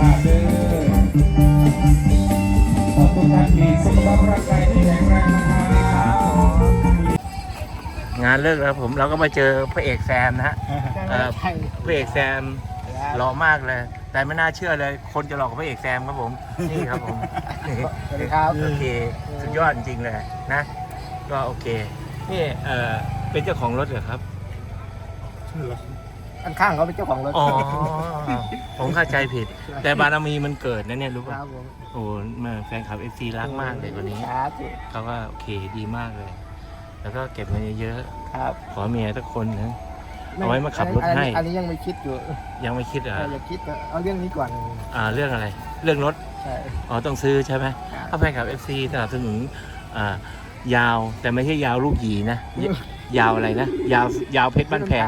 ภาพเด้อขอบทุกท่านมีสุขภาพร่างกายที่แข็งแรงนะครับงานเลิกแล้วผมเราก็มาเจอพระเอกแซมนะฮะเอ่อพระเอกแซมหล่อมากเลย แต่ไม่น่าเชื่อเลย คนจะหลอกว่าพระเอกแซมครับผมนี่ครับผมสวัสดีครับโอเคสุดยอดจริงเลยนะ ก็โอเคนี่เออเป็นเจ้าของรถเหรอครับใช่หรือ ข้างๆเขาเป็นเจ้าของรถอ๋อผมเข้าใจผิด แต่บารมีมันเกิดนะเนี่ยรู้คป่ะรับผมโอ้มาแฟนคลับเอฟซีรักมากเลยคนนี้ครับเขาก็โอเคดีมากเลย แล้วก็เก็บเงินเยอะครับๆขอเมียสักคนนะ เอาไว้มาขับรถให้ อันนี้ยังไม่คิดอยู่ยังไม่คิดเหรอะแต่อย่าคิดก็เอาเรื่องนี้ก่อนอ่าเรื่องอะไร เรื่องรถใช่ อ๋อต้องซื้อใช่ไหมครับถ้าแฟนคลับเอฟซีสนับสนุนอ่ายาวแต่ไม่ใช่ยาวลูกหยีนะยยาวอะไรนะยาวยาวเพชรบ้านแพง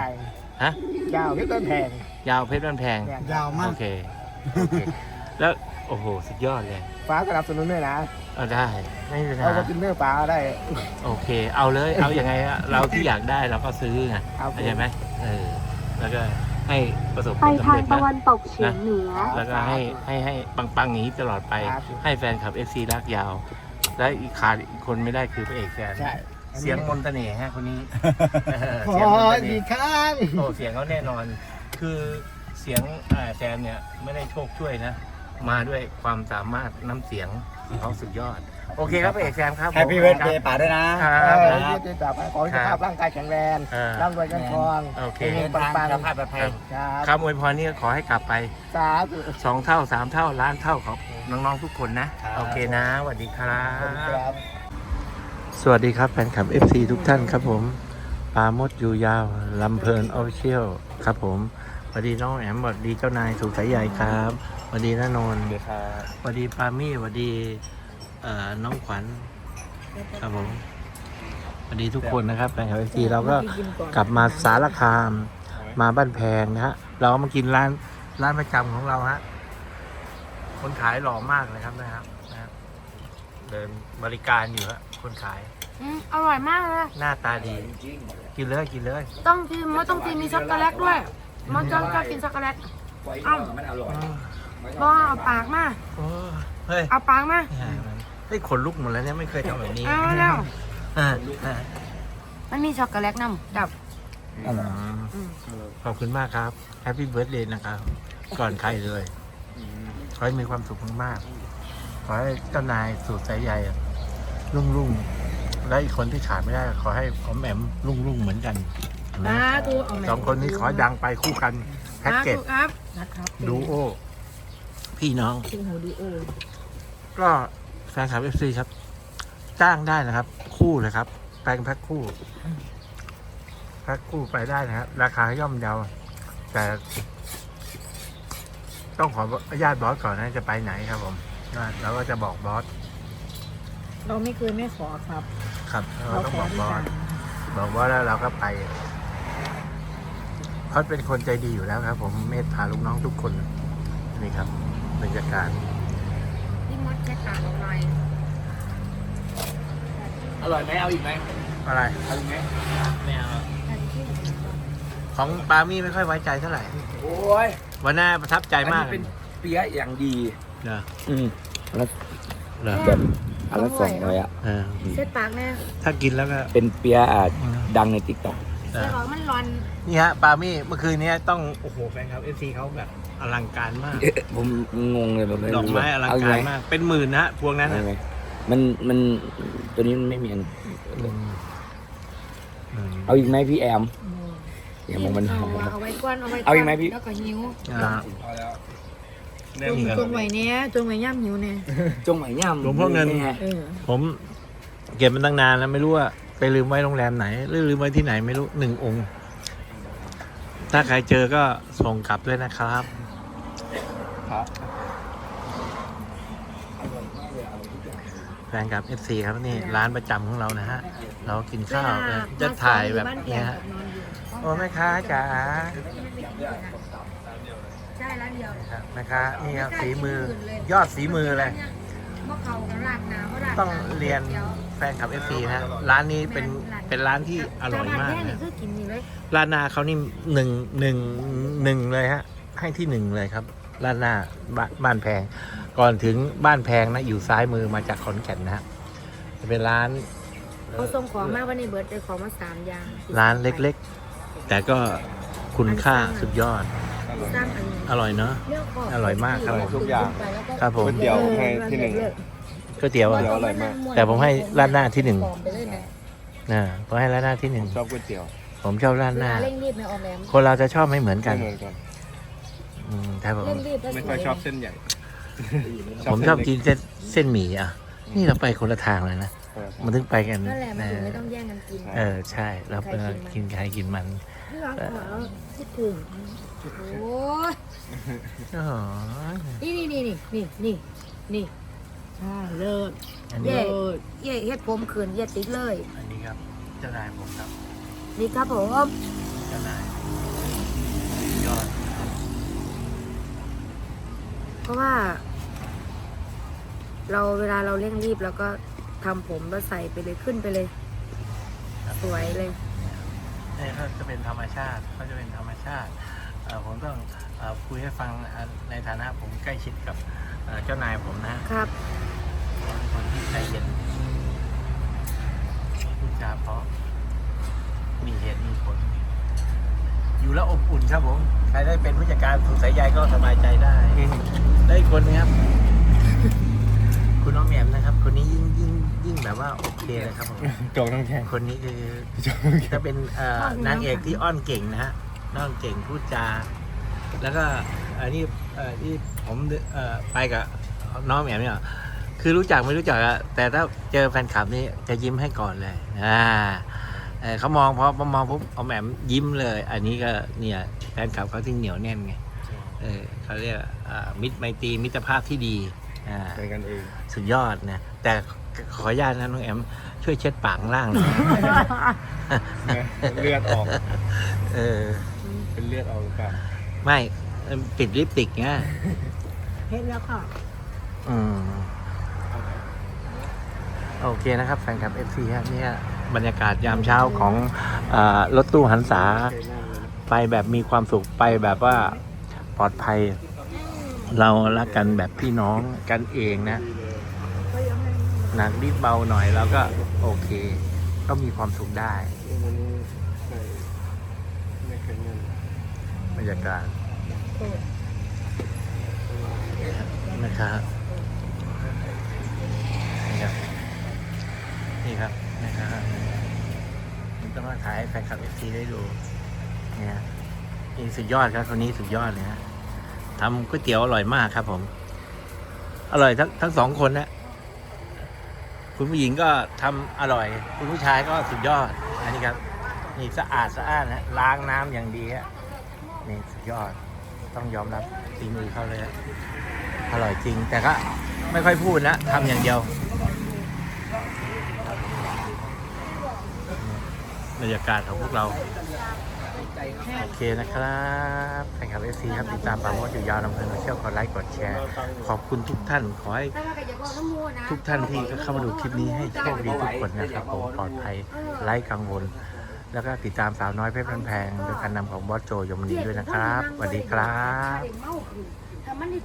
ฮะ ยาวเพชรบ้านแพงยาวเพชรบ้านแพง ยาวมาโอก เคโอเค แล้ว โอ้โห สุดยอดเลยฟ้าสนับสนุนด้วยนะเอาได้ ไม่มีปัญเอาหาฟอร์จูเนอร์ฟ้าได้ โอเค เอาเลย เอาอยัางไงอะเราที่อยากได้เราก็ซื้อไงครับผม เข้าใจไหมเออ แล้วก็ให้ประสบคไปวามสำทางเร็จตะนะวันตกเฉียงเหนือ แล้วก็ให้ให้ให้ปังๆอย่างนี้ตลอดไป ครับ ให้แฟนคลับเอฟซีรักยาว และอีกขาดอีกคนไม่ได้คือพระเอกแฟนใช่ เสียงมนต์เสน่ห์ฮะคนนี้เออขเสียงมนอต์เสน่ดีห์ข้างโอ้เสียงเขาแน่นอน คือเสียงอ่าแซมเนี่ยไม่ได้โชคช่วยนะ มาด้วยความสามารถน้ำเสียงเขาสุดยอด โอเคครับพระเอกแซมครับแฮปปี้เวิร์ดเดย์ป๋าด้วยนะ คเอรับอยืดเยื้อต่อไปขอให้สุขภาพร่างกายแข็งแรงเออ ร่ำรวยเงินทองโอเคเฮงๆปังสภาพปลอดภัยๆครับคำอวยพรนี่ก็ขอให้กลับไปสาธุ สองเท่าสามเท่าล้านเท่าของน้องๆทุกคนนะ ครับ โอเคนะสวัสดีครัขอบคุณครับบ สวัสดีครับแฟนคลับ FC ทุกท่านครับผมปาโมดอยู่ยาวลำเพลินออฟฟิเชียลครับผมสวัสดีน้องแอมสวัสดีเจ้านายสุขสายใหญ่ครับสวัสดีน้านนท์สวัสดีปามี่สวัสดีเอ่อน้องขวัญครับผมสวัสดีทุกคนนะครับแฟนคลับ FC เราก็กลับมาสารคามมาบ้านแพงนะฮะเราก็มากินร้านร้านประจำของเราฮะคนขายหล่อมากเลยครับนะครับนะครับ เดินบริการอยู่ฮะคนขาย อืมอร่อยมากเลย หน้าตาดี กินเลยกินเลยต้องกินมันต้องกินมีช็อกโกแลตด้วย มันจะชอบกินช็อกโกแลตเอ้าบอเอาปากมา โอ้เฮ้ยเอาปากมาไม่หายมันเฮ้ยขนลุกหมดแล้วเนี่ยไม่เคยทำแบบนี้เอาแล้วอ่าอ่ามันมีช็อกโกแลตนำกับอืม ขอบคุณมากครับแฮปปี้เบิร์ดเดย์นะครับ ก่อนใครเลยขอให้มีความสุขมากๆ ขอให้เจ้านายสูตรสายใหญ่อะรุ่งรุ่งๆและอีกคนที่ขาดไม่ได้ขอให้ขอมแหมมรุ่งรุ่งๆเหมือนกันนะตูเอาแม่สองคนนี้ขอให้ดังไปคู่กันแพ็กเกจครับนะครับดูโอ พี่น้องคู่หูดูโอ ก็แฟนคลับเอฟซีครับ จ้างได้นะครับ คู่เลยครับ แปลงแพ็คคู่แพ็คคู่ไปได้นะครับ ราคาย่อมเยาแต่ ต้องขออนุญาตบอสก่อนนะจะไปไหนครับผม เราก็จะบอกบอส เราไม่เคยไม่ขอครับ ครับเราต้องบอกบอส บอกว่าแล้วเราก็ไปเขาเป็นคนใจดีอยู่แล้วครับ ผมเมตตาลูกน้องทุกคน นี่ครับบรรยากาศพี่มดจะกาดอะไรอร่อยไหมเอาอีกไหมอะไร เอาอีกไหมไม่เอาของปามี่ไม่ค่อยไว้ใจเท่าไหร่ โอ้ยวันหน้าประทับใจอันมานี้กเป็นเปี๊ยะอย่างดี เหรออืมแล้วเหรอแบบอันละสองร้อยอะเออเส้นปากแน่ถ้ากินแล้วก็ เป็นเปี๊ยะอะดังในติ๊กต็อกเอแต่อบอกมันร้อนนี่ฮะปามี่เมื่อคืนนี้ต้อง โอ้โห แฟนคลับเอฟซีเขาแบบอลังการมาก ผมงงเลยแบบไม่ดอกรู้ไม้อลังเอีการไหมาก เป็นหมื่นนะฮะพวงนั้นเอาน่ะไหมมันมันตัวนี้มันไม่มีอันอืมอืมเอาอีกไหมพี่แอมอย่ามองมันเอาเอาไว้ก้อนเอาไว้เอาอีกไหมพี่แล้วก็หิว อ่าจงจงไว้เนี้ยจงไว้ย่ำหิวเนี่ยจงไหมย่ำหลวงพ่อเงิน เออผมเก็บมันตั้งนานแล้วไม่รู้ว่าไปลืมไว้โรงแรมไหน หรือลืมไว้ที่ไหนไม่รู้หนึ่งองค์ ถ้าใครเจอก็ส่งกลับด้วยนะครับครับแฟนกับ FC ครับนี่ร้านประจำของเรานะฮะ เรากินข้าวเออจะถ่ายแบบเนี้ยฮะ โอ้แม่ค้าจ๋าใช่ร้าน เดียวครับแม่ค้านี่ครับฝีมือยอดฝีมือเลยเมื่อเขากับร้านน้ำว่าร้านต้องเรียนแฟนคลับ FC นะฮะร้านนี้เป็นเป็นร้านที่อร่อยมากแค่นี้นะคือกินอยู่เลยร้านนาเขานี่หนึ่งหนึ่งหนึ่งเลยฮะให้ที่หนึ่งเลยครับร้านหน้าบ้านบ้านแพง ก่อนถึงบ้านแพงนะอยู่ซ้ายมือมาจากขอนแก่นนะฮะจะเป็นร้านเขาส่งของมาวันนี้เบิร์ดได้ของมาสามอย่าง ร้านเล็กๆ แต่ก็คุณค่าสุดยอด สร้างอันนี้อร่อยเนาะ เลือกก่นอร่อยมากครับผมทุกอย่าง ครับผม ก๋วยเตี๋ยวให้ที่หนึ่ง ก๋วยเตี๋ยวอะเดี๋ยวอร่อยมาก แต่ผมให้ราดหน้าที่หนึ่งปลอมไปเลยนะนะผมให้ร้านหน้าที่หนึ่งชอบก๋วยเตี๋ยวผมชอบร้านเวหน้าลาเร่งรีบในออมแรมคนเราจะชอบไม่เหมือนกันไม่เหมือนกัน อืมแต่ผมเร่งรีบแล้วไม่ค่อยชอบเส้นใหญ่ผมชอบกินเส้นเส้นหมี่อะ นี่เราไปคนละทางเลยนะเออมันถึงไปกันนั่นแหละมันถึงไม่ต้องแย่งกันกิน เออใช่เราไปกินใครกินมันนี่ร้านขวาคิดถึง โอ้ยอ๋อนี่นี่นี่นี่นี่นี่ใช่เลิศอันนี้เย่เย่เฮ็ดผมขืนเย่ติ๊กเลย อันนี้ครับเจ้านายผมครับนี่ครับผมเจ้านายยอดเพราะว่า เราเวลาเราเร่งรีบแล้วก็ทำผมแล้วใส่ไปเลยขึ้นไปเลยสวยเลยนี่เขาจะเป็นธรรมชาติเขาจะเป็นธรรมชาติเอ่อ ผมต้องเอ่อคุยให้ฟังอะในฐานะผมใกล้ชิดกับเอ่อเจ้านายผมนะครับเขาเป็นคนที่ใจเย็นพูดจาเพราะมีเหตุมีผล อยู่แล้วอบอุ่นครับผม ใครได้เป็นผู้จัดการสุขสายใยก็สบายใจได้ ได้อีกคนนึงครับ คุณน้องแหม่มนะครับ คนนี้ยิ่งยิ่งยิ่งแบบว่าโอเคเลยครับผมจองต้องแข่งคนนี้คือจองต้องแข่จะงเป็นเอ่ออ้อนนางเอกที่อ้อนเก่งนะฮะ อ้อนเก่งพูดจา แล้วก็อันนี้เอ่อที่ผมเอ่อไปกับน้องแหม่มเนี่ยคือรู้จักไม่รู้จักอะแต่ถ้าเจอแฟนคลับนี่จะยิ้มให้ก่อนเลยอ่าเอ่อเขามองพอพอมองปุ๊บเอาแหม่มยิ้มเลย อันนี้ก็เนี่ยแฟนคลับเขาถึงเหนียวแน่นไงเออเขาเรียกอ่ามิตรไมตรีมิตรภาพที่ดีอ่าเป็นกันเองสุดยอดนะแต่ขออนุญาตนะน้องแอมช่วยเช็ดปากข้างล่างหน่อยเนี่ยเลือดออก เออ เป็นเลือดออกหรือเปล่าไม่เอิ่มปิดลิปสติกไงเฮ็ดแล้วค่ะอืมโอเคนะครับแฟนคลับ FC ฮะเนี่ยบรรยากาศยามเช้าของเออรถตู้หันษาไปแบบมีความสุขไปแบบว่าปลอดภัย เรารักกันแบบพี่น้องกันเองนะหนักนิดเบาหน่อยแล้วก็โอเค ก็มีความสุขได้บรรยากาศนะครับนี่ครับนี่ครับนะครับผมจะมาถ่ายให้แฟนคลับเอฟซีได้ดูเนี่ยนี่สุดยอดครับคนนี้สุดยอดเลยฮะทำก๋วยเตี๋ยวอร่อยมากครับ ผม อร่อยทั้งทั้งสองคนนะคุณผู้หญิงก็ทำอร่อย คุณผู้ชายก็สุดยอด อันนี้ครับ นี่สะอาดสะอาดนะล้างน้ำอย่างดีฮะ นี่สุดยอด ต้องยอมรับฝีมือเขาเลยอะอร่อยจริง แต่ก็ไม่ค่อยพูดนะทำอย่างเดียวบรรยากาศของพวกเรา โอเคนะครับแฟนคลับเอซีครับติดตามปาโมดอยู่ยาวลำเพลินเชี่ยวกดไลค์กดแชร์ ขอบคุณทุกท่าน ขอให้ทุกท่านที่เข้ามาดูคลิปนี้ให้โชคดีทุกคนนะครับผมปลอดภัยไร้กังวล แล้วก็ติดตามสาวน้อยเพชรพันแพงโดยการนำของบอสโจยมนีด้วยนะครับสวัสดีครับ ถ้ามันได้